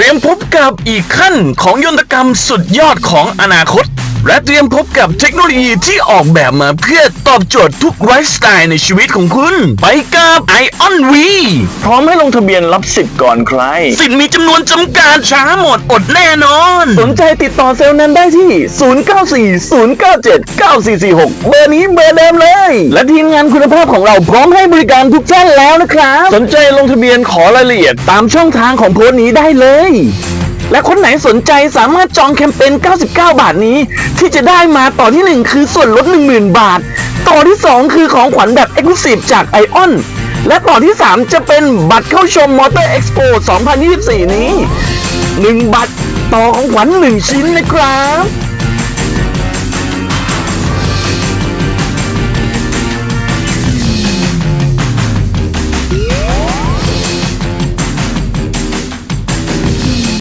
เตรียมพบกับอีกขั้นของยนตกรรมสุดยอดของอนาคต และเตรียมพบกับเทคโนโลยีที่ออกแบบมาเพื่อตอบโจทย์ทุกไลฟ์สไตล์ในชีวิตของคุณ ไปกับ Ion V พร้อมให้ลงทะเบียนรับสิทธิ์ก่อนใคร สิทธิ์มีจำนวนจำกัดช้าหมดอดแน่นอน สนใจติดต่อเซลล์นั้นได้ที่ 0940979446 เบอร์นี้เบอร์เดิมเลย และทีมงานคุณภาพของเราพร้อมให้บริการทุกท่านแล้วนะครับ สนใจลงทะเบียนขอรายละเอียดตามช่องทางของโพสต์นี้ได้เลย และคนไหนสนใจสามารถจองแคมเปญ 99 บาทนี้ ที่จะได้มาต่อที่ 1 คือส่วนลด 10,000 บาท ต่อที่ 2 คือของขวัญแบบ e x c l u s i v e จาก ION และต่อที่ 3 จะเป็นบัตรเข้าชมมอเตอร์เอ็กซ์โป2024 นี้ 1 บัตรต่อของขวัญ1ชิ้นนะครับ